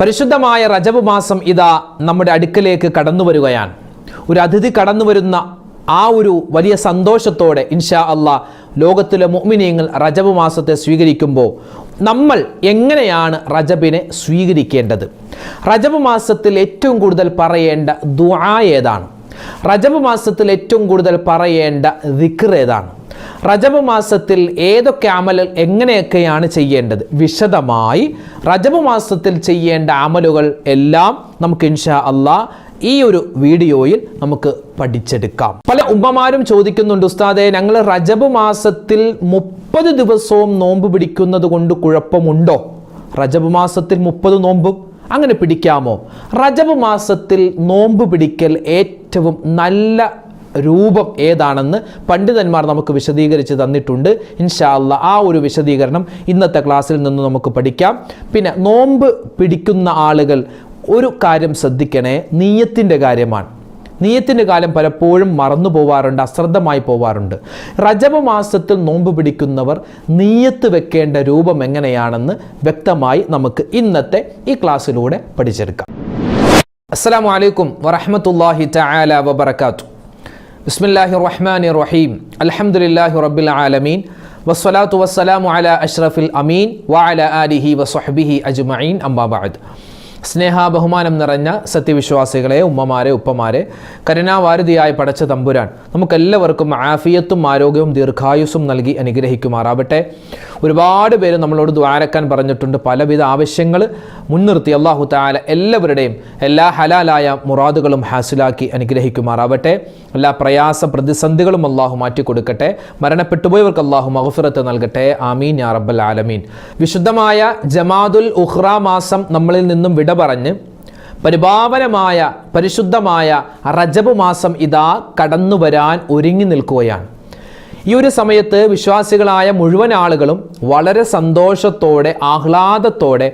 പരിശുദ്ധമായ റജബ് മാസം ഇതാ നമ്മുടെ അടുക്കലേക്ക് കടന്നു വരികയാണ്. ഒരു അതിഥി കടന്നു വരുന്ന ആ ഒരു വലിയ സന്തോഷത്തോടെ ഇൻഷാ അള്ളാ ലോകത്തിലെ മുഅ്മിനീങ്ങൾ റജബ് മാസത്തെ സ്വീകരിക്കുമ്പോൾ നമ്മൾ എങ്ങനെയാണ് റജബിനെ സ്വീകരിക്കേണ്ടത്? റജബ് മാസത്തിൽ ഏറ്റവും കൂടുതൽ പറയേണ്ട ദുആ ഏതാണ്? റജബ് മാസത്തിൽ ഏറ്റവും കൂടുതൽ പറയേണ്ട ദിക്ർ ഏതാണ്? റജബ് മാസത്തിൽ ഏതൊക്കെ അമൽ എങ്ങനെയൊക്കെയാണ് ചെയ്യേണ്ടത്? വിശദമായി റജബ് മാസത്തിൽ ചെയ്യേണ്ട അമലുകൾ എല്ലാം നമുക്ക് ഇൻഷാ അള്ളാ ഈ ഒരു വീഡിയോയിൽ നമുക്ക് പഠിച്ചെടുക്കാം. പല ഉമ്മമാരും ചോദിക്കുന്നുണ്ട് ഉസ്താദെ ഞങ്ങൾ റജബ് മാസത്തിൽ മുപ്പത് ദിവസവും നോമ്പ് പിടിക്കുന്നത് കൊണ്ട് കുഴപ്പമുണ്ടോ? റജബ് മാസത്തിൽ മുപ്പത് നോമ്പും അങ്ങനെ പിടിക്കാമോ? റജബ് മാസത്തിൽ നോമ്പ് പിടിക്കൽ ഏറ്റവും നല്ല രൂപം ഏതാണെന്ന് പണ്ഡിതന്മാർ നമുക്ക് വിശദീകരിച്ച് തന്നിട്ടുണ്ട്. ഇൻഷാല്ല ആ ഒരു വിശദീകരണം ഇന്നത്തെ ക്ലാസ്സിൽ നിന്ന് നമുക്ക് പഠിക്കാം. പിന്നെ നോമ്പ് പിടിക്കുന്ന ആളുകൾ ഒരു കാര്യം ശ്രദ്ധിക്കണേ നീയത്തിന്റെ കാര്യമാണ്. നീയത്തിന്റെ കാലം പലപ്പോഴും മറന്നു പോവാറുണ്ട് അശ്രദ്ധമായി പോവാറുണ്ട്. റജബ് മാസത്തിൽ നോമ്പ് പിടിക്കുന്നവർ നീയത്ത് വെക്കേണ്ട രൂപം എങ്ങനെയാണെന്ന് വ്യക്തമായി നമുക്ക് ഇന്നത്തെ ഈ ക്ലാസ്സിലൂടെ പഠിച്ചെടുക്കാം. അസ്സാം വലൈക്കും വറഹമത്തല്ലാഹി തആല വബർക്കാത്തു ബിസ്മില്ലാഹി റഹ്മാൻ റഹീം അൽഹംദുലില്ലാഹി റബ്ബിൽ ആലമീൻ വസ്സലാത്തു വസ്സലാമു അല അഷ്റഫിൽ അമീൻ വഅല ആലിഹി വസ്വഹ്ബിഹി അജ്മഈൻ അമ്മാ ബഅദ് സ്നേഹ ബഹുമാനം നിറഞ്ഞ സത്യവിശ്വാസികളെ ഉമ്മമാരെ ഉപ്പമാരെ കരുണാവാരുതിയായി പടച്ച തമ്പുരാൻ നമുക്കെല്ലാവർക്കും ആഫിയത്തും ആരോഗ്യവും ദീർഘായുസ്സും നൽകി അനുഗ്രഹിക്കുമാറാവട്ടെ. ഒരുപാട് പേര് നമ്മളോട് ദ്വാരക്കാൻ പറഞ്ഞിട്ടുണ്ട്. പലവിധ ആവശ്യങ്ങൾ മുൻനിർത്തി അള്ളാഹു താല എല്ലാവരുടെയും എല്ലാ ഹലാലായ മുറാദുകളും ഹാസിലാക്കി അനുഗ്രഹിക്കുമാറാവട്ടെ. എല്ലാ പ്രയാസ പ്രതിസന്ധികളും അള്ളാഹു മാറ്റിക്കൊടുക്കട്ടെ മരണപ്പെട്ടുപോയവർക്ക് അള്ളാഹു മഹഫിറത്ത് നൽകട്ടെ. ആമീൻ യാ റബ്ബൽ ആലമീൻ. വിശുദ്ധമായ ജമാദുൽ ഉഹ്റ മാസം നമ്മളിൽ നിന്നും വിട പറഞ്ഞ് പരിപാവനമായ പരിശുദ്ധമായ റജബ് മാസം ഇതാ കടന്നു വരാൻ ഒരുങ്ങി നിൽക്കുകയാണ്. ഈ ഒരു സമയത്ത് വിശ്വാസികളായ മുഴുവൻ ആളുകളും വളരെ സന്തോഷത്തോടെ ആഹ്ലാദത്തോടെ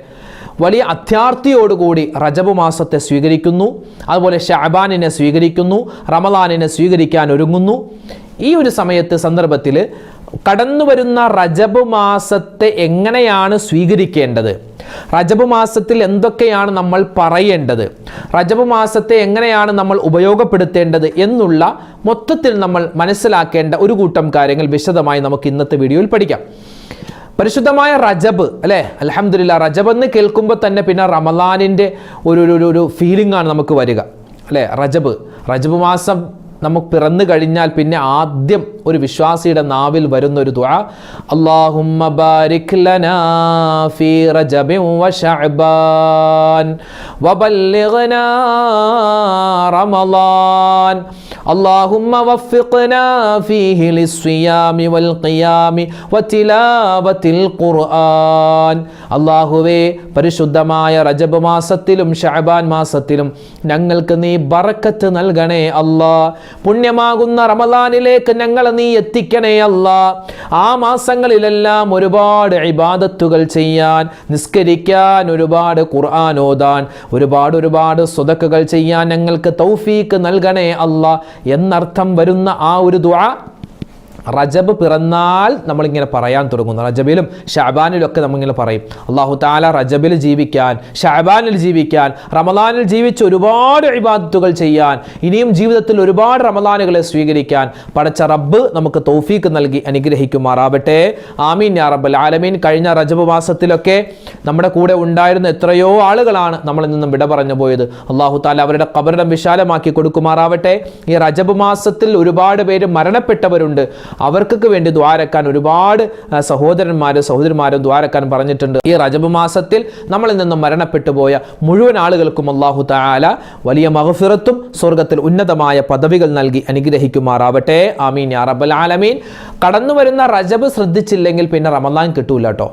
വലിയ അത്യാർത്ഥിയോടുകൂടി റജബ് മാസത്തെ സ്വീകരിക്കുന്നു. അതുപോലെ ഷാബാനിനെ സ്വീകരിക്കുന്നു റമലാനിനെ സ്വീകരിക്കാൻ ഒരുങ്ങുന്നു. ഈ ഒരു സമയത്ത് സന്ദർഭത്തിൽ കടന്നു വരുന്ന റജബ് മാസത്തെ എങ്ങനെയാണ് സ്വീകരിക്കേണ്ടത്? റജബ് മാസത്തിൽ എന്തൊക്കെയാണ് നമ്മൾ പറയേണ്ടത്? റജബ് മാസത്തെ എങ്ങനെയാണ് നമ്മൾ ഉപയോഗപ്പെടുത്തേണ്ടത് എന്നുള്ള മൊത്തത്തിൽ നമ്മൾ മനസ്സിലാക്കേണ്ട ഒരു കൂട്ടം കാര്യങ്ങൾ വിശദമായി നമുക്ക് ഇന്നത്തെ വീഡിയോയിൽ പഠിക്കാം. പരിശുദ്ധമായ റജബ് അല്ലേ? അലഹമില്ല റജബ് എന്ന് കേൾക്കുമ്പോൾ തന്നെ പിന്നെ റമദാനിന്റെ ഒരു ഒരു ഒരു ഫീലിംഗ് ആണ് നമുക്ക് വരിക. അല്ലേ? റജബ് റജബ് മാസം നമുക്ക് പിറന്നു കഴിഞ്ഞാൽ പിന്നെ ആദ്യം ഒരു വിശ്വാസിയുടെ നാവിൽ വരുന്ന ഒരു ദുആ അല്ലാഹുമ്മ ബാരിക് ലനാ ഫീ റജബിൻ വശഅബാൻ വബല്ലിഗ്നാ റമളാൻ اللهم وفقنا فيه للصيام والقيام وتلاوة القرآن അള്ളാഹുവേ പരിശുദ്ധമായ റജബ് മാസത്തിലും ഷഅബാൻ മാസത്തിലും ഞങ്ങൾക്ക് നീ ബറക്കത്ത് നൽകണേ അല്ലാ പുണ്യമാകുന്ന റമദാനിലേക്ക് ഞങ്ങളെ നീ എത്തിക്കണേ അല്ല. ആ മാസങ്ങളിലെല്ലാം ഒരുപാട് ഇബാദത്തുകൾ ചെയ്യാൻ നിസ്കരിക്കാൻ ഒരുപാട് ഖുർആൻ ഓതാൻ ഒരുപാട് ഒരുപാട് സ്വതക്കുകൾ ചെയ്യാൻ ഞങ്ങൾക്ക് തൗഫീക്ക് നൽകണേ അല്ല. എന്നർത്ഥം വരുന്ന ആ ഒരു ദുആ റജബ് പിറന്നാൽ നമ്മളിങ്ങനെ പറയാൻ തുടങ്ങുന്നു. റജബിലും ഷാബാനിലൊക്കെ നമ്മളിങ്ങനെ പറയും. അള്ളാഹു താല റജബിൽ ജീവിക്കാൻ ഷാബാനിൽ ജീവിക്കാൻ റമദാനിൽ ജീവിച്ച് ഒരുപാട് ഇബാദത്തുകൾ ചെയ്യാൻ ഇനിയും ജീവിതത്തിൽ ഒരുപാട് റമദാനുകളെ സ്വീകരിക്കാൻ പടച്ച റബ്ബ് നമുക്ക് തൗഫീക്ക് നൽകി അനുഗ്രഹിക്കുമാറാവട്ടെ. ആമീൻ യാ റബ്ബൽ ആലമീൻ. കഴിഞ്ഞ റജബ് മാസത്തിലൊക്കെ നമ്മുടെ കൂടെ ഉണ്ടായിരുന്ന എത്രയോ ആളുകളാണ് നമ്മളിൽ നിന്നും വിട പറഞ്ഞു പോയത്. അള്ളാഹു താല അവരുടെ കബറിടം വിശാലമാക്കി കൊടുക്കുമാറാവട്ടെ. ഈ റജബ് മാസത്തിൽ ഒരുപാട് പേര് മരണപ്പെട്ടവരുണ്ട്. അവർക്കൊക്കെ വേണ്ടി ദ്വാരക്കാൻ ഒരുപാട് സഹോദരന്മാരും സഹോദരിമാരും ദ്വാരക്കാൻ പറഞ്ഞിട്ടുണ്ട്. ഈ റജബ് മാസത്തിൽ നമ്മളിൽ നിന്നും മരണപ്പെട്ടു പോയ മുഴുവൻ ആളുകൾക്കും അള്ളാഹു താല വലിയ മഹഫിറത്തും സ്വർഗത്തിൽ ഉന്നതമായ പദവികൾ നൽകി അനുഗ്രഹിക്കുമാറാവട്ടെ. ആമീൻ യാ റബ്ബൽ ആലമീൻ. കടന്നു വരുന്ന റജബ് ശ്രദ്ധിച്ചില്ലെങ്കിൽ പിന്നെ റമദാൻ കിട്ടൂല കേട്ടോ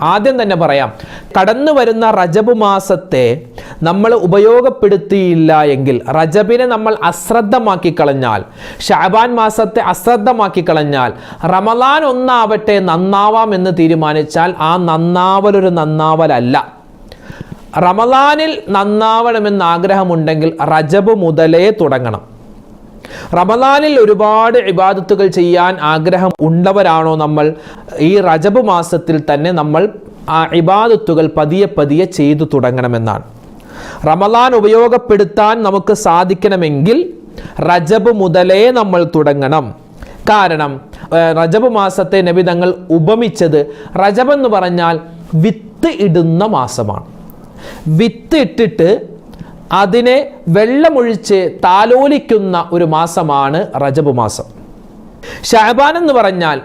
ആദ്യം തന്നെ പറയാം കടന്നു വരുന്ന റജബ് മാസത്തെ നമ്മൾ ഉപയോഗപ്പെടുത്തിയില്ല എങ്കിൽ റജബിനെ നമ്മൾ അശ്രദ്ധമാക്കി കളഞ്ഞാൽ ഷാബാൻ മാസത്തെ അശ്രദ്ധമാക്കി കളഞ്ഞാൽ റമദാൻ ഒന്നാവട്ടെ നന്നാവാം എന്ന് തീരുമാനിച്ചാൽ ആ നന്നാവലൊരു നന്നാവലല്ല. റമദാനിൽ നന്നാവണമെന്ന് ആഗ്രഹമുണ്ടെങ്കിൽ റജബ് മുതലേ തുടങ്ങണം. റമദാനിൽ ഒരുപാട് ഇബാദത്തുകൾ ചെയ്യാൻ ആഗ്രഹം ഉള്ളവരാണോ നമ്മൾ? ഈ റജബ് മാസത്തിൽ തന്നെ നമ്മൾ ആ ഇബാദത്തുകൾ പതിയെ പതിയെ ചെയ്തു തുടങ്ങണമെന്നാണ്. റമദാൻ ഉപയോഗപ്പെടുത്താൻ നമുക്ക് സാധിക്കണമെങ്കിൽ റജബ് മുതലേ നമ്മൾ തുടങ്ങണം. കാരണം റജബ് മാസത്തെ നബി തങ്ങൾ ഉപമിച്ചത് റജബ് എന്ന് പറഞ്ഞാൽ വിത്ത് ഇടുന്ന മാസമാണ്. വിത്ത് ഇട്ടിട്ട് അതിനെ വെള്ളമൊഴിച്ച് താലോലിക്കുന്ന ഒരു മാസമാണ് റജബ് മാസം. ഷാബാൻ എന്ന് പറഞ്ഞാൽ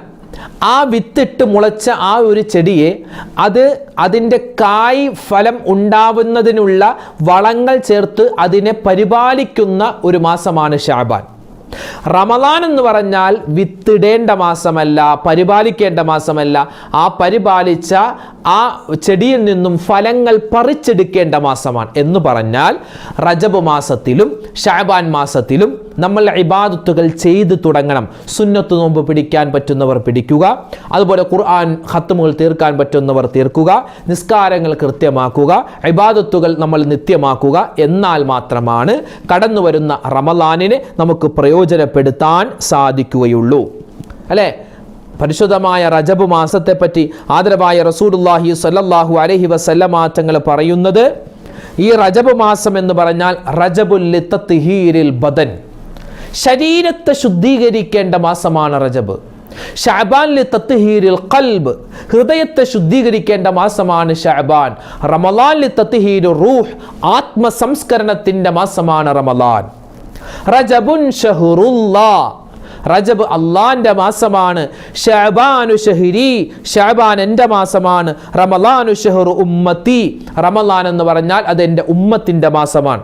ആ വിത്തിട്ട് മുളച്ച ആ ഒരു ചെടിയെ അത് അതിന്റെ കായ് ഫലം ഉണ്ടാവുന്നതിനുള്ള വളങ്ങൾ ചേർത്ത് അതിനെ പരിപാലിക്കുന്ന ഒരു മാസമാണ് ഷാബാൻ റമദാൻ എന്ന് പറഞ്ഞാൽ വിത്തിടേണ്ട മാസമല്ല പരിപാലിക്കേണ്ട മാസമല്ല. ആ പരിപാലിച്ച ആ ചെടിയിൽ നിന്നും ഫലങ്ങൾ പറിച്ചെടുക്കേണ്ട മാസമാണ് എന്ന് പറഞ്ഞാൽ റജബ് മാസത്തിലും ഷാബാൻ മാസത്തിലും നമ്മൾ ഇബാദത്തുകൾ ചെയ്ത് തുടങ്ങണം. സുന്നത്ത് നോമ്പ് പിടിക്കാൻ പറ്റുന്നവർ പിടിക്കുക. അതുപോലെ ഖുർആൻ ഹത്തുമുകൾ തീർക്കാൻ പറ്റുന്നവർ തീർക്കുക. നിസ്കാരങ്ങൾ കൃത്യമാക്കുക. ഇബാദത്തുകൾ നമ്മൾ നിത്യമാക്കുക. എന്നാൽ മാത്രമാണ് കടന്നു വരുന്ന റമലാനിനെ നമുക്ക് പ്രയോജനപ്പെടുത്താൻ സാധിക്കുകയുള്ളൂ. അല്ലേ? പരിശുദ്ധമായ റജബ് മാസത്തെപ്പറ്റി ആദരവായ റസൂലുള്ളാഹി സ്വല്ലല്ലാഹു അലഹി വസല്ലമാറ്റങ്ങൾ പറയുന്നത് ഈ റജബ് മാസം എന്ന് പറഞ്ഞാൽ റജബുൽ ലിത്തത്തിഹീരിൽ ബദൻ. ശരീരത്തെ ശുദ്ധീകരിക്കേണ്ട മാസമാണ് റജബ്. കൽബ് ഹൃദയത്തെ ശുദ്ധീകരിക്കേണ്ട മാസമാണ് ഷാബാൻ റമലാൻ തത്തുഹീരു റൂഹ് ആത്മസംസ്കരണത്തിന്റെ മാസമാണ് റമലാൻ. റജബുൻ ഷഹുറുല്ലാ. റജബ് അള്ളാന്റെ മാസമാണ്. ഷഹബാനു ഷഹിരി ഷഹബാൻ എന്റെ മാസമാണ്. റമലാനു ഷെഹറു ഉമ്മത്തി. റമലാൻ എന്ന് പറഞ്ഞാൽ അത് എന്റെ ഉമ്മത്തിന്റെ മാസമാണ്.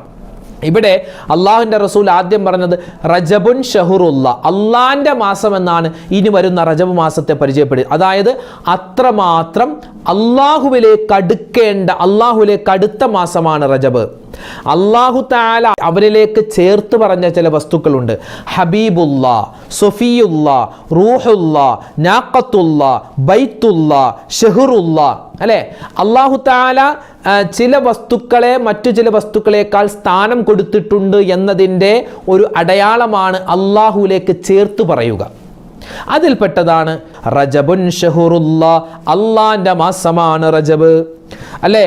ഇവിടെ അള്ളാഹുവിന്റെ റസൂൽ ആദ്യം പറഞ്ഞത് റജബുൻ ഷഹുറുല്ല അള്ളാന്റെ മാസം എന്നാണ് ഇനി വരുന്ന റജബ് മാസത്തെ പരിചയപ്പെടുക. അതായത് അത്രമാത്രം അള്ളാഹുവിലേക്ക് അടുക്കേണ്ട അള്ളാഹുവിലേക്ക് അടുത്ത മാസമാണ് റജബ്. അള്ളാഹു താല അവരിലേക്ക് ചേർത്ത് പറഞ്ഞ ചില വസ്തുക്കളുണ്ട്. ഹബീബുല്ല സുഫിയുല്ല റൂഹുല്ല നാക്കത്തുല്ല ബൈത്തുല്ല ഷെഹറുല്ല അല്ലെ? അള്ളാഹു താല ചില വസ്തുക്കളെ മറ്റു ചില വസ്തുക്കളേക്കാൾ സ്ഥാനം കൊടുത്തിട്ടുണ്ട് എന്നതിന്റെ ഒരു അടയാളമാണ് അള്ളാഹുലേക്ക് ചേർത്ത് പറയുക. അതിൽപ്പെട്ടതാണ് റജബുൻ ഷഹുറുല്ല അള്ളാന്റെ മാസമാണ് റജബ്. അല്ലേ?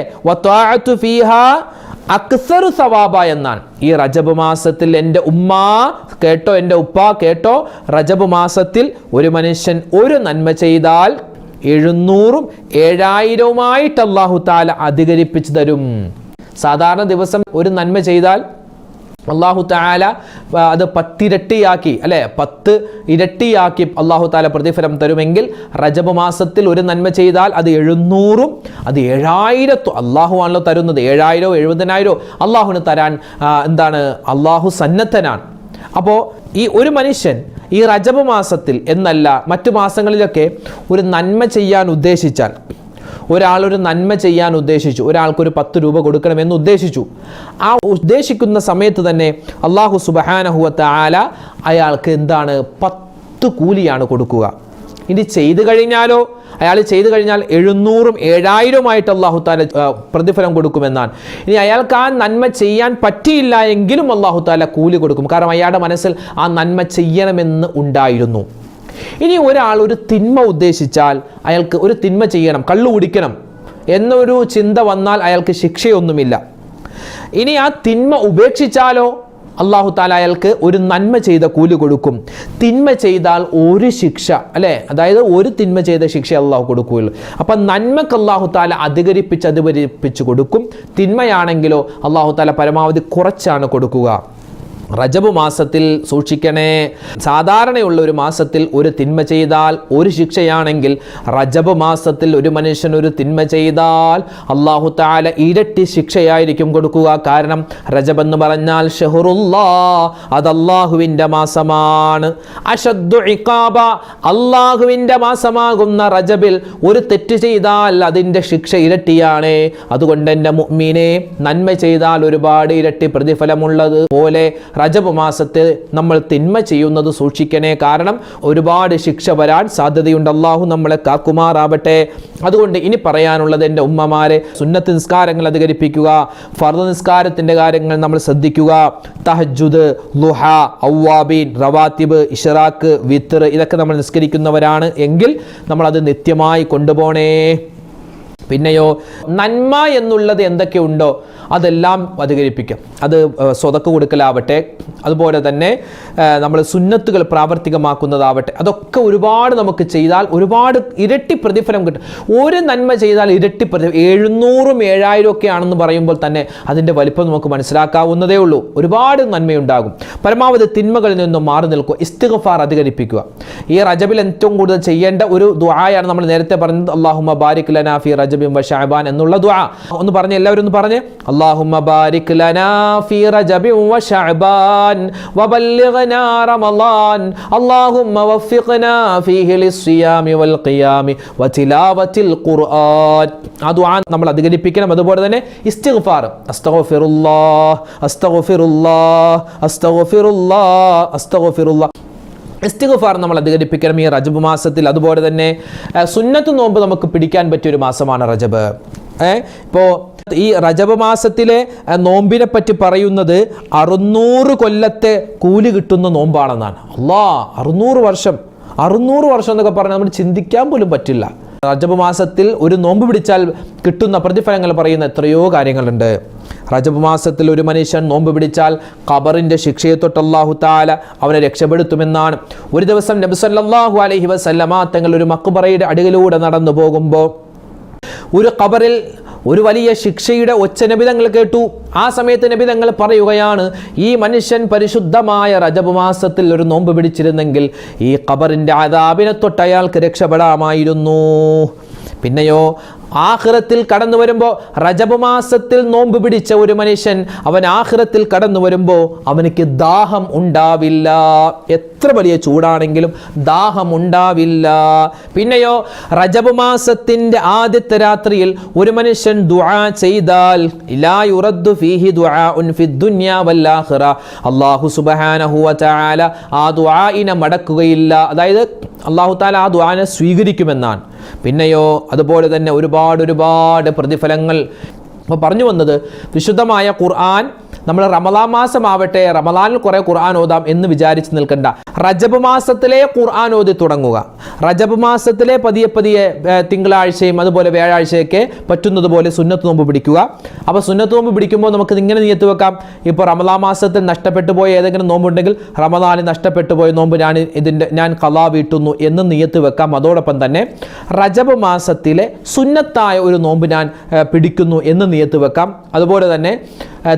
അക്സറു സവാബ എന്നാണ്. ഈ റജബ് മാസത്തിൽ എന്റെ ഉമ്മ കേട്ടോ എന്റെ ഉപ്പ കേട്ടോ റജബ് മാസത്തിൽ ഒരു മനുഷ്യൻ ഒരു നന്മ ചെയ്താൽ എഴുന്നൂറും ഏഴായിരവുമായിട്ട് അള്ളാഹു താല അധികരിപ്പിച്ചു തരും. സാധാരണ ദിവസം ഒരു നന്മ ചെയ്താൽ അള്ളാഹു താല അത് പത്തിരട്ടിയാക്കി അല്ലെ? പത്ത് ഇരട്ടിയാക്കി അള്ളാഹു താല പ്രതിഫലം തരുമെങ്കിൽ റജബ് മാസത്തിൽ ഒരു നന്മ ചെയ്താൽ അത് എഴുന്നൂറും അത് ഏഴായിരത്തും അള്ളാഹു ആണല്ലോ തരുന്നത്. ഏഴായിരോ എഴുപതിനായിരോ അള്ളാഹുവിന് തരാൻ എന്താണ്? അള്ളാഹു സന്നദ്ധനാണ്. അപ്പോൾ ഈ ഒരു മനുഷ്യൻ ഈ റജബ് മാസത്തിൽ എന്നല്ല മറ്റു മാസങ്ങളിലൊക്കെ ഒരു നന്മ ചെയ്യാൻ ഉദ്ദേശിച്ചാൽ ഒരാളൊരു നന്മ ചെയ്യാൻ ഉദ്ദേശിച്ചു ഒരാൾക്കൊരു പത്ത് രൂപ കൊടുക്കണമെന്ന് ഉദ്ദേശിച്ചു. ആ ഉദ്ദേശിക്കുന്ന സമയത്ത് തന്നെ അള്ളാഹു സുബഹാനഹുവത്ത ആല അയാൾക്ക് എന്താണ്? പത്ത് കൂലിയാണ് കൊടുക്കുക. ഇനി ചെയ്തു കഴിഞ്ഞാലോ? അയാൾ ചെയ്തു കഴിഞ്ഞാൽ എഴുന്നൂറും ഏഴായിരവുമായിട്ട് അള്ളാഹു താല ആ, പ്രതിഫലം കൊടുക്കുമെന്നാണ്. ഇനി അയാൾക്ക് ആ നന്മ ചെയ്യാൻ പറ്റിയില്ല എങ്കിലും അള്ളാഹു താല കൂലി കൊടുക്കും. കാരണം അയാളുടെ മനസ്സിൽ ആ നന്മ ചെയ്യണമെന്ന് ഉണ്ടായിരുന്നു. ഇനി ഒരാൾ ഒരു തിന്മ ഉദ്ദേശിച്ചാൽ അയാൾക്ക് ഒരു തിന്മ ചെയ്യണം കള്ളു കുടിക്കണം എന്നൊരു ചിന്ത വന്നാൽ അയാൾക്ക് ശിക്ഷയൊന്നുമില്ല. ഇനി ആ തിന്മ ഉപേക്ഷിച്ചാലോ? അള്ളാഹു താല അയാൾക്ക് ഒരു നന്മ ചെയ്ത കൂലി കൊടുക്കും. തിന്മ ചെയ്താൽ ഒരു ശിക്ഷ അല്ലേ? അതായത് ഒരു തിന്മ ചെയ്ത ശിക്ഷ അള്ളാഹു കൊടുക്കുകയുള്ളൂ അപ്പം നന്മക്ക് അള്ളാഹു താല അധികരിപ്പിച്ച് അധികരിപ്പിച്ച് കൊടുക്കും. തിന്മയാണെങ്കിലോ അള്ളാഹു താല പരമാവധി കുറച്ചാണ് കൊടുക്കുക. റജബ് മാസത്തിൽ സൂക്ഷിക്കണേ. സാധാരണയുള്ള ഒരു മാസത്തിൽ ഒരു തിന്മ ചെയ്താൽ ഒരു ശിക്ഷയാണെങ്കിൽ റജബ് മാസത്തിൽ ഒരു മനുഷ്യൻ ഒരു തിന്മ ചെയ്താൽ അള്ളാഹു താല ഇരട്ടി ശിക്ഷയായിരിക്കും കൊടുക്കുക. കാരണം റജബ് എന്ന് പറഞ്ഞാൽ ഷെഹുറുല്ലാ അത് അള്ളാഹുവിന്റെ മാസമാണ്. അഷദ്ദു അള്ളാഹുവിന്റെ മാസമാകുന്ന റജബിൽ ഒരു തെറ്റ് ചെയ്താൽ അതിന്റെ ശിക്ഷ ഇരട്ടിയാണ്. അതുകൊണ്ട് എന്റെ മുമ്മീനെ നന്മ ചെയ്താൽ ഒരുപാട് ഇരട്ടി പ്രതിഫലമുള്ളത് പോലെ റജബ് മാസത്തെ നമ്മൾ തിന്മ ചെയ്യുന്നത് സൂക്ഷിക്കണേ. കാരണം ഒരുപാട് ശിക്ഷ വരാൻ സാധ്യതയുണ്ട്. അള്ളാഹു നമ്മളെ കാക്കുമാറാവട്ടെ. അതുകൊണ്ട് ഇനി പറയാനുള്ളത് എന്റെ ഉമ്മമാരെ സുന്നത്ത് നിസ്കാരങ്ങൾ അധികരിപ്പിക്കുക ഫർദ് നിസ്കാരത്തിന്റെ കാര്യങ്ങൾ നമ്മൾ ശ്രദ്ധിക്കുക. തഹജുദ് ലുഹ ഔവാബീൻ റവാത്തിബ് ഇഷറാക്ക് വിത്തർ ഇതൊക്കെ നമ്മൾ നിസ്കരിക്കുന്നവരാണ്. എങ്കിൽ നമ്മളത് നിത്യമായി കൊണ്ടുപോണേ. പിന്നെയോ നന്മ എന്നുള്ളത് എന്തൊക്കെയുണ്ടോ അതെല്ലാം അധികരിപ്പിക്കും. അത് സ്വതക്ക് കൊടുക്കലാവട്ടെ. അതുപോലെ തന്നെ നമ്മൾ സുന്നത്തുകൾ പ്രാവർത്തികമാക്കുന്നതാവട്ടെ. അതൊക്കെ ഒരുപാട് നമുക്ക് ചെയ്താൽ ഒരുപാട് ഇരട്ടി പ്രതിഫലം കിട്ടും. ഒരു നന്മ ചെയ്താൽ ഇരട്ടി പ്രതിഫലം. എഴുന്നൂറും ഏഴായിരം ഒക്കെ ആണെന്ന് പറയുമ്പോൾ തന്നെ അതിന്റെ വലിപ്പം നമുക്ക് മനസ്സിലാക്കാവുന്നതേ ഉള്ളൂ. ഒരുപാട് നന്മയുണ്ടാകും. പരമാവധി തിന്മകളിൽ നിന്നും മാറി നിൽക്കുക. ഇസ്തിഗ്ഫാർ അധികരിപ്പിക്കുക. ഈ റജബിൽ ഏറ്റവും കൂടുതൽ ചെയ്യേണ്ട ഒരു ദുആയാണ് നമ്മൾ നേരത്തെ പറഞ്ഞത്. അല്ലാഹുമ്മ ബാരിക് ലനാ ഫി റജബിൻ വ ശഅബാൻ എന്നുള്ള ദുആ. ഒന്ന് പറഞ്ഞ് എല്ലാവരും ഒന്ന് പറഞ്ഞ്. അല്ലാഹുമ്മ ബാരിക് ലനാ ഫി റജബിൻ വ ഷഅബാൻ. വബല്ലിഗ്നാ റമളാൻ അള്ളാഹുമ്മ വഫിഖ്നാ ഫീഹി ലിസ്സിയാമി വൽ ഖിയാമി വതിലാവത്തിൽ ഖുർആൻ. ആ ദുആ നമ്മൾ അധികരിപ്പിക്കണം. അതുപോലെ തന്നെ ഇസ്തിഗ്ഫാർ അസ്തഗ്ഫിറുല്ലാഹ് അസ്തഗ്ഫിറുല്ലാഹ് അസ്തഗ്ഫിറുല്ലാഹ് അസ്തഗ്ഫിറുല്ലാഹ്. ഇസ്തിഗ്ഫാർ നമ്മൾ അധികരിപ്പിക്കണം ഈ റജബ് മാസത്തിൽ. അതുപോലെ തന്നെ സുന്നത്ത് നോമ്പ് നമുക്ക് പിടിക്കാൻ പറ്റിയ ഒരു മാസമാണ് റജബ്. ഏ ഇപ്പോൾ ഈ റജബ് മാസത്തിലെ നോമ്പിനെ പറ്റി പറയുന്നത് അറുന്നൂറ് കൊല്ലത്തെ കൂലി കിട്ടുന്ന നോമ്പാണെന്നാണ്. അല്ലാ അറുന്നൂറ് വർഷം. അറുന്നൂറ് വർഷം എന്നൊക്കെ പറഞ്ഞാൽ നമ്മൾ ചിന്തിക്കാൻ പോലും പറ്റില്ല. റജബ് മാസത്തിൽ ഒരു നോമ്പ് പിടിച്ചാൽ കിട്ടുന്ന പ്രതിഫലങ്ങൾ പറയുന്ന എത്രയോ കാര്യങ്ങളുണ്ട്. റജബ് മാസത്തിൽ ഒരു മനുഷ്യൻ നോമ്പ് പിടിച്ചാൽ ഖബറിന്റെ ശിക്ഷയെ തൊട്ട് അല്ലാഹു താല അവനെ രക്ഷപ്പെടുത്തുമെന്നാണ്. ഒരു ദിവസം നബി അലഹി അലൈഹി വസല്ലമ തങ്ങൾ ഒരു മക്കുബറയുടെ അടിയിലൂടെ നടന്നു പോകുമ്പോൾ ഒരു ഖബറിൽ ഒരു വലിയ ശിക്ഷയുടെ ഒച്ച നബിതങ്ങൾ കേട്ടു. ആ സമയത്ത് നബി തങ്ങൾ പറയുകയാണ് ഈ മനുഷ്യൻ പരിശുദ്ധമായ റജബ് മാസത്തിൽ ഒരു നോമ്പ് പിടിച്ചിരുന്നെങ്കിൽ ഈ ഖബറിന്റെ ആദാബിനെ തൊട്ട് അയാൾക്ക് രക്ഷപ്പെടാമായിരുന്നു. പിന്നെയോ ആഖിറത്തിൽ കടന്നു വരുമ്പോൾ റജബ് മാസത്തിൽ നോമ്പ് പിടിച്ച ഒരു മനുഷ്യൻ അവൻ ആഹ്റത്തിൽ കടന്നു വരുമ്പോൾ അവനക്ക് ദാഹം ഉണ്ടാവില്ല. എത്ര വലിയ ചൂടാണെങ്കിലും ദാഹം ഉണ്ടാവില്ല. പിന്നെയോ റജബ് മാസത്തിന്റെ ആദ്യത്തെ രാത്രിയിൽ ഒരു മനുഷ്യൻ ദുആ ചെയ്താൽ ഇലാ യുറദ്ദു ഫീഹി ദുആ ദുആഉൻ ഫിദ്ദുന്യാ വല്ലാഹിറ അല്ലാഹു സുബ്ഹാനഹു വ തആല ആ ദുആഇനെ മടക്കുകയില്ല. അതായത് അല്ലാഹു തആല ആ ദുആനെ സ്വീകരിക്കുമെന്നാണ്. പിന്നെയോ അതുപോലെ തന്നെ ഒരുപാട് ഒരുപാട് പ്രതിഫലങ്ങൾ. അപ്പോൾ പറഞ്ഞു വന്നത് വിശുദ്ധമായ ഖുർആൻ നമ്മൾ റമദാൻ മാസമാവട്ടെ റമദാനിൽ കുറേ ഖുർആൻ ഓതാം എന്ന് വിചാരിച്ച് നിൽക്കണ്ട. റജബ് മാസത്തിലെ ഖുർആൻ ഓതി തുടങ്ങുക. റജബ് മാസത്തിലെ പതിയെ പതിയെ തിങ്കളാഴ്ചയും അതുപോലെ വ്യാഴാഴ്ചയൊക്കെ പറ്റുന്നതുപോലെ സുന്നത്ത് നോമ്പ് പിടിക്കുക. അപ്പോൾ സുന്നത്ത് നോമ്പ് പിടിക്കുമ്പോൾ നമുക്ക് ഇങ്ങനെ നീയത്ത് വെക്കാം? ഇപ്പോൾ റമദാൻ മാസത്തിൽ നഷ്ടപ്പെട്ടു പോയ ഏതെങ്കിലും നോമ്പുണ്ടെങ്കിൽ റമദാനിൽ നഷ്ടപ്പെട്ടു പോയ നോമ്പ് ഞാൻ ഇതിന്റെ ഞാൻ കലാ വീട്ടുന്നു എന്ന് നീയത്ത് വെക്കാം. അതോടൊപ്പം തന്നെ റജബ് മാസത്തിലെ സുന്നത്തായ ഒരു നോമ്പ് ഞാൻ പിടിക്കുന്നു എന്ന് നീയത്ത് വെക്കാം. അതുപോലെ തന്നെ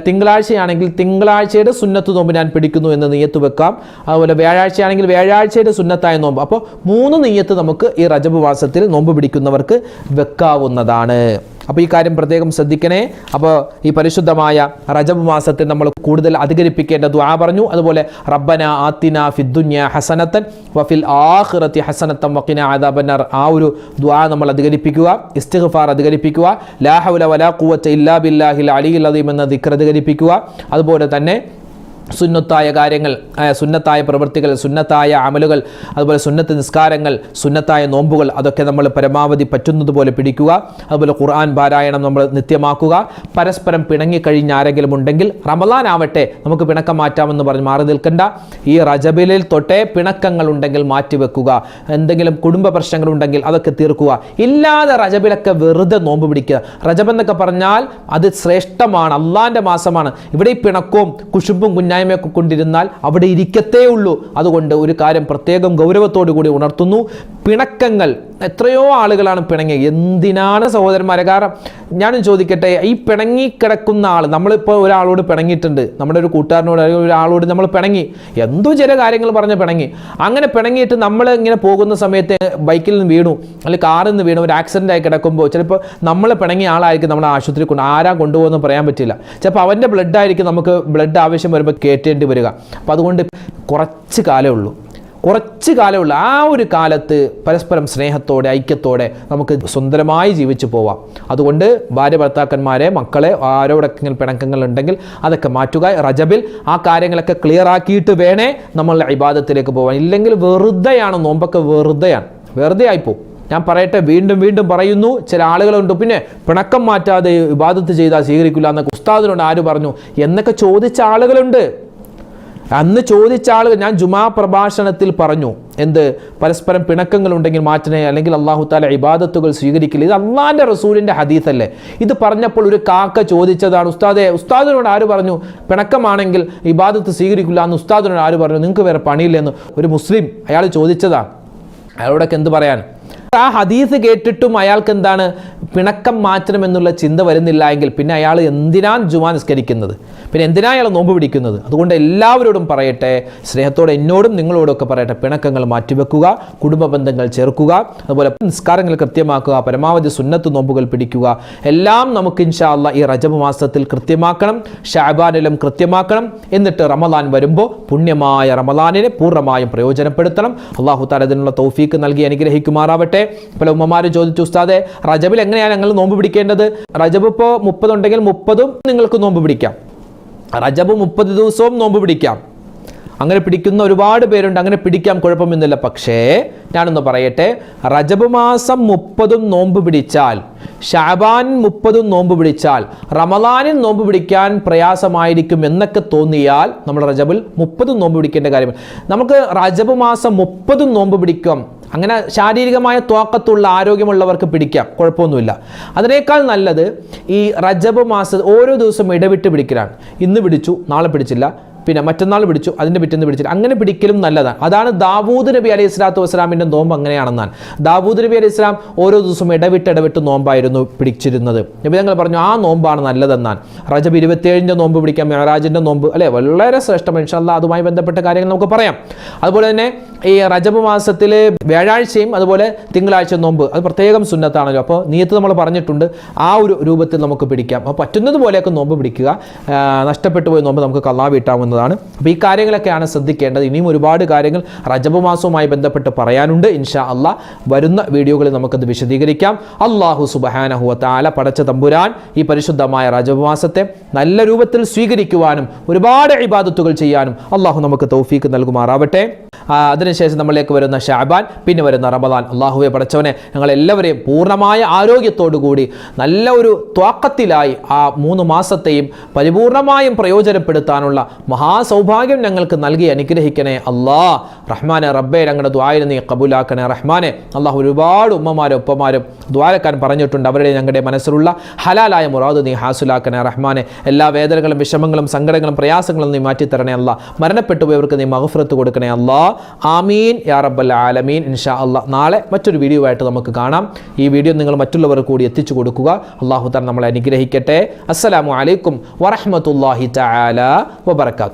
തിങ്കളാഴ്ചയാണെങ്കിൽ തിങ്കളാഴ്ചയുടെ സുന്നത്ത് നോമ്പ് ഞാൻ പിടിക്കുന്നു എന്ന് നെയ്യത്ത് വെക്കാം. അതുപോലെ വ്യാഴാഴ്ചയാണെങ്കിൽ വ്യാഴാഴ്ചയുടെ സുന്നത്തായ നോമ്പ്. അപ്പോൾ മൂന്ന് നെയ്യത്ത് നമുക്ക് ഈ റജബ് മാസത്തിൽ നോമ്പ് പിടിക്കുന്നവർക്ക് വെക്കാവുന്നതാണ്. അപ്പോൾ ഈ കാര്യം പ്രത്യേകം ശ്രദ്ധിക്കണേ. അപ്പോൾ ഈ പരിശുദ്ധമായ റജബ് മാസത്തെ നമ്മൾ കൂടുതൽ അധികരിപ്പിക്കേണ്ട ദുആ പറഞ്ഞു. അതുപോലെ റബ്ബന ആത്തിന ഫിദ്ദുന്യ ഹസനത്തൻ വഫിൽ ആഖിറത്തി ഹസനത്തൻ വക്കിന ആദാബന്നർ ആ ഒരു ദുആ നമ്മൾ അധികരിപ്പിക്കുക ഇസ്തിഗ്ഫാർ അധികരിപ്പിക്കുക ലാ ഹൗല വലാ ഖുവത്ത ഇല്ലാ ബില്ലാഹിൽ അലിയിൽ അദീം എന്ന ദിക്ർ അധികരിപ്പിക്കുക. അതുപോലെ തന്നെ സുന്നത്തായ കാര്യങ്ങൾ സുന്നത്തായ പ്രവൃത്തികൾ സുന്നത്തായ അമലുകൾ അതുപോലെ സുന്നത്ത് നിസ്കാരങ്ങൾ സുന്നത്തായ നോമ്പുകൾ അതൊക്കെ നമ്മൾ പരമാവധി പറ്റുന്നതുപോലെ പിടിക്കുക. അതുപോലെ ഖുർആൻ പാരായണം നമ്മൾ നിത്യമാക്കുക. പരസ്പരം പിണങ്ങിക്കഴിഞ്ഞ ആരെങ്കിലും ഉണ്ടെങ്കിൽ റമലാൻ ആവട്ടെ നമുക്ക് പിണക്കം മാറ്റാമെന്ന് പറഞ്ഞ് മാറി നിൽക്കണ്ട. ഈ റജബിലിൽ തൊട്ടേ പിണക്കങ്ങൾ ഉണ്ടെങ്കിൽ മാറ്റിവെക്കുക എന്തെങ്കിലും കുടുംബ പ്രശ്നങ്ങൾ ഉണ്ടെങ്കിൽ അതൊക്കെ തീർക്കുക. ഇല്ലാതെ റജബിലൊക്കെ വെറുതെ നോമ്പ് പിടിക്കുക. റജബ് എന്നൊക്കെ പറഞ്ഞാൽ അത് ശ്രേഷ്ഠമാണ് അള്ളാന്റെ മാസമാണ്. ഇവിടെ ഈ പിണക്കവും കുശുമ്പും കുഞ്ഞായ്മയൊക്കെ കൊണ്ടിരുന്നാൽ അവിടെ ഇരിക്കത്തേ ഉള്ളൂ. അതുകൊണ്ട് ഒരു കാര്യം പ്രത്യേകം ഗൗരവത്തോടു കൂടി ഉണർത്തുന്നു. പിണക്കങ്ങൾ എത്രയോ ആളുകളാണ് പിണങ്ങി എന്തിനാണ് സഹോദരന്മാരെ? കാരണം ഞാനും ചോദിക്കട്ടെ ഈ പിണങ്ങി കിടക്കുന്ന ആൾ നമ്മളിപ്പോൾ ഒരാളോട് പിണങ്ങിയിട്ടുണ്ട് നമ്മുടെ ഒരു കൂട്ടുകാരനോട് അല്ലെങ്കിൽ ഒരാളോട് നമ്മൾ പിണങ്ങി എന്തോ ചില കാര്യങ്ങൾ പറഞ്ഞ് പിണങ്ങി. അങ്ങനെ പിണങ്ങിയിട്ട് നമ്മൾ ഇങ്ങനെ പോകുന്ന സമയത്ത് ബൈക്കിൽ നിന്ന് വീണു അല്ലെങ്കിൽ കാറിൽ നിന്ന് വീണു ഒരു ആക്സിഡന്റ് ആയി കിടക്കുമ്പോൾ ചിലപ്പോൾ നമ്മൾ പിണങ്ങിയ ആളായിരിക്കും നമ്മൾ ആശുപത്രി കൊണ്ട് ആരാ കൊണ്ടുപോകുന്ന പറയാൻ പറ്റില്ല. ചിലപ്പോൾ അവന്റെ ബ്ലഡ് ആയിരിക്കും നമുക്ക് ബ്ലഡ് ആവശ്യം വരുമ്പോൾ കയറ്റേണ്ടി വരിക. അപ്പോൾ അതുകൊണ്ട് കുറച്ച് കാലമേ ഉള്ളൂ. കുറച്ച് കാലമുള്ള ആ ഒരു കാലത്ത് പരസ്പരം സ്നേഹത്തോടെ ഐക്യത്തോടെ നമുക്ക് സുന്ദരമായി ജീവിച്ചു പോവാം. അതുകൊണ്ട് ഭാര്യ ഭർത്താക്കന്മാരെ മക്കളെ ആരോടൊക്കെ പിണക്കങ്ങൾ ഉണ്ടെങ്കിൽ അതൊക്കെ മാറ്റുക. റജബിൽ ആ കാര്യങ്ങളൊക്കെ ക്ലിയർ ആക്കിയിട്ട് വേണേ നമ്മളുടെ ഇബാദത്തിലേക്ക് പോകാൻ ഇല്ലെങ്കിൽ വെറുതെയാണ് നോമ്പൊക്കെ വെറുതെയാണ്. വെറുതെ ആയിപ്പോവും. ഞാൻ പറയട്ടെ വീണ്ടും വീണ്ടും പറയുന്നു ചില ആളുകളുണ്ട്. പിന്നെ പിണക്കം മാറ്റാതെ വിവാദത്ത് ചെയ്താൽ സ്വീകരിക്കില്ല എന്നൊക്കെ ഉസ്താദിനോട് ആര് പറഞ്ഞു? എന്നൊക്കെ ചോദിച്ച ആളുകളുണ്ട്. അന്ന് ചോദിച്ച ആളുകൾ ഞാൻ ജുമാ പ്രഭാഷണത്തിൽ പറഞ്ഞു. എന്ത്? പരസ്പരം പിണക്കങ്ങൾ ഉണ്ടെങ്കിൽ മാറ്റണേ അല്ലെങ്കിൽ അള്ളാഹു താല ഇബാദത്തുകൾ സ്വീകരിക്കില്ല. ഇത് അള്ളാഹിന്റെ റസൂലിന്റെ ഹദീസല്ലേ. ഇത് പറഞ്ഞപ്പോൾ ഒരു കാക്ക ചോദിച്ചതാണ് ഉസ്താദെ ഉസ്താദിനോട് ആര് പറഞ്ഞു? പിണക്കമാണെങ്കിൽ ഇബാദത്ത് സ്വീകരിക്കില്ല എന്ന് ഉസ്താദിനോട് ആര് പറഞ്ഞു? നിങ്ങൾക്ക് വേറെ പണിയില്ലെന്ന്. ഒരു മുസ്ലിം അയാൾ ചോദിച്ചതാണ് അയാളോടൊക്കെ എന്ത് പറയാൻ? ആ ഹദീസ് കേട്ടിട്ടും അയാൾക്ക് എന്താണ് പിണക്കം മാറ്റണം എന്നുള്ള ചിന്ത വരുന്നില്ല എങ്കിൽ പിന്നെ അയാൾ എന്തിനാ ജുമാ നിസ്കരിക്കുന്നത്? പിന്നെ എന്തിനാ അയാൾ നോമ്പ് പിടിക്കുന്നത്? അതുകൊണ്ട് എല്ലാവരോടും പറയട്ടെ സ്നേഹത്തോടെ എന്നോടും നിങ്ങളോടൊക്കെ പറയട്ടെ പിണക്കങ്ങൾ മാറ്റിവെക്കുക കുടുംബ ബന്ധങ്ങൾ ചേർക്കുക അതുപോലെ നിസ്കാരങ്ങൾ കൃത്യമാക്കുക പരമാവധി സുന്നത്ത് നോമ്പുകൾ പിടിക്കുക. എല്ലാം നമുക്ക് ഇൻഷാല്ല ഈ റജബ് മാസത്തിൽ കൃത്യമാക്കണം ഷാബാനിലും കൃത്യമാക്കണം. എന്നിട്ട് റമദാൻ വരുമ്പോൾ പുണ്യമായ റമദാനിനെ പൂർണമായും പ്രയോജനപ്പെടുത്തണം. അള്ളാഹു താലതിനുള്ള തൗഫീക്ക് നൽകി അനുഗ്രഹിക്കുമാറാവട്ടെ. പല ഉമ്മമാരും ചോദിച്ചു ഉസ്താദെ റജബിൽ എങ്ങനെയാണ് ഞങ്ങൾ നോമ്പ് പിടിക്കേണ്ടത്? റജബ് ഇപ്പോൾ മുപ്പതുണ്ടെങ്കിൽ മുപ്പതും നിങ്ങൾക്ക് നോമ്പ് പിടിക്കാം. റജബ് മുപ്പത് ദിവസവും നോമ്പ് പിടിക്കാം. അങ്ങനെ പിടിക്കുന്ന ഒരുപാട് പേരുണ്ട് അങ്ങനെ പിടിക്കാം കുഴപ്പമൊന്നുമില്ല. പക്ഷേ ഞാനൊന്ന് പറയട്ടെ റജബ് മാസം മുപ്പതും നോമ്പ് പിടിച്ചാൽ ഷാബാൻ മുപ്പതും നോമ്പ് പിടിച്ചാൽ റമദാനിൽ നോമ്പ് പിടിക്കാൻ പ്രയാസമായിരിക്കും എന്നൊക്കെ തോന്നിയാൽ നമ്മൾ റജബിൽ മുപ്പതും നോമ്പ് പിടിക്കേണ്ട കാര്യമില്ല നമുക്ക് റജബ് മാസം മുപ്പതും നോമ്പ് പിടിക്കാം. അങ്ങനെ ശാരീരികമായ ത്വാക്കത്തുള്ള ആരോഗ്യമുള്ളവർക്ക് പിടിക്കാം. കുഴപ്പമൊന്നുമില്ല. അതിനേക്കാൾ നല്ലത് ഈ റജബ് മാസം ഓരോ ദിവസം ഇടവിട്ട് പിടിക്കലാണ്. ഇന്ന് പിടിച്ചു നാളെ പിടിച്ചില്ല. പിന്നെ മറ്റന്നാൾ പിടിച്ചു അതിന്റെ പിറ്റേന്ന് പിടിച്ചില്ല. അങ്ങനെ പിടിക്കലും നല്ലതാണ്. അതാണ് ദാവൂദ് നബി അലൈഹി സ്വലാത്തു വസ്സലാമിന്റെ നോമ്പ് അങ്ങനെയാണെന്നാണ്. ദാവൂദ് നബി അലൈഹി സ്വലാം ഓരോ ദിവസവും ഇടവിട്ട് ഇടവിട്ട് നോമ്പായിരുന്നു പിടിച്ചിരുന്നത്. നബി തങ്ങൾ പറഞ്ഞു ആ നോമ്പാണ് നല്ലതെന്നാണ്. റജബ് ഇരുപത്തിയേഴിന്റെ നോമ്പ് പിടിക്കാം മെഹറാജിന്റെ നോമ്പ്. അല്ലേ? വളരെ ശ്രേഷ്ഠം ഇൻഷാല്ല അതുമായി ബന്ധപ്പെട്ട കാര്യങ്ങൾ നമുക്ക് പറയാം. അതുപോലെ തന്നെ ഈ റജബ് മാസത്തിൽ വ്യാഴാഴ്ചയും അതുപോലെ തിങ്കളാഴ്ച നോമ്പ്. അത് പ്രത്യേകം സുന്നത്താണല്ലോ. അപ്പോൾ നീയത്ത് നമ്മൾ പറഞ്ഞിട്ടുണ്ട് ആ ഒരു രൂപത്തിൽ നമുക്ക് പിടിക്കാം. അപ്പോൾ പറ്റുന്നത് പോലെയൊക്കെ നോമ്പ് പിടിക്കുക. നഷ്ടപ്പെട്ടു പോയ നോമ്പ് നമുക്ക് കള്ളാ വീട്ടാവുന്നതാണ് അപ്പോൾ ഈ കാര്യങ്ങളൊക്കെയാണ് ശ്രദ്ധിക്കേണ്ടത്. ഇനിയും ഒരുപാട് കാര്യങ്ങൾ റജബ് മാസവുമായി ബന്ധപ്പെട്ട് പറയാനുണ്ട്. ഇൻഷാ അള്ളാ വരുന്ന വീഡിയോകളിൽ നമുക്കത് വിശദീകരിക്കാം. അള്ളാഹു സുബഹാനഹുവ താല പടച്ച തമ്പുരാൻ ഈ പരിശുദ്ധമായ റജബ് മാസത്തെ നല്ല രൂപത്തിൽ സ്വീകരിക്കുവാനും ഒരുപാട് ഇബാദത്തുകൾ ചെയ്യാനും അള്ളാഹു നമുക്ക് തൗഫീക്ക് നൽകുമാറാവട്ടെ. അതിനുശേഷം നമ്മളിലേക്ക് വരുന്ന ഷാബാൻ പിന്നെ വരുന്ന റമദാൻ. അള്ളാഹുവെ പഠിച്ചവനെ ഞങ്ങൾ എല്ലാവരെയും പൂർണമായ ആരോഗ്യത്തോടു കൂടി നല്ല ഒരു ത്വാക്കത്തിലായി ആ മൂന്ന് മാസത്തെയും പരിപൂർണമായും പ്രയോജനപ്പെടുത്താനുള്ള മഹാസൗഭാഗ്യം ഞങ്ങൾക്ക് നൽകി അനുഗ്രഹിക്കണേ അള്ളാ. റഹ്മാനെ റബ്ബെ ഞങ്ങളുടെ ദ്വായനെ നീ കബൂലാക്കണേ. റഹ്മാനെ അള്ളാഹു ഒരുപാട് ഉമ്മമാരും ഉപ്പമാരും ദ്വാരക്കാൻ പറഞ്ഞിട്ടുണ്ട്. അവരുടെ ഞങ്ങളുടെ മനസ്സിലുള്ള ഹലാലായ മുറാദ് നീ ഹാസുലാക്കണേ. റഹ്മാനെ എല്ലാ വേദനകളും വിഷമങ്ങളും സങ്കടങ്ങളും പ്രയാസങ്ങളും നീ മാറ്റിത്തരണേ അല്ല മരണപ്പെട്ടു പോയവർക്ക് നീ മഹഫ്രത്ത് കൊടുക്കണേ അല്ലാ ആമീൻ യാ റബ്ബൽ ആലമീൻ. ഇൻഷാ അല്ല നാളെ മറ്റൊരു വീഡിയോ ആയിട്ട് നമുക്ക് കാണാം. ഈ വീഡിയോ നിങ്ങൾ മറ്റുള്ളവർ കൂടി എത്തിച്ചു കൊടുക്കുക. അള്ളാഹു താൻ നമ്മളെ അനുഗ്രഹിക്കട്ടെ. അസ്സലാമു അലൈക്കും വറഹ്മത്തുള്ളാഹി തആല വബറകാതുഹു.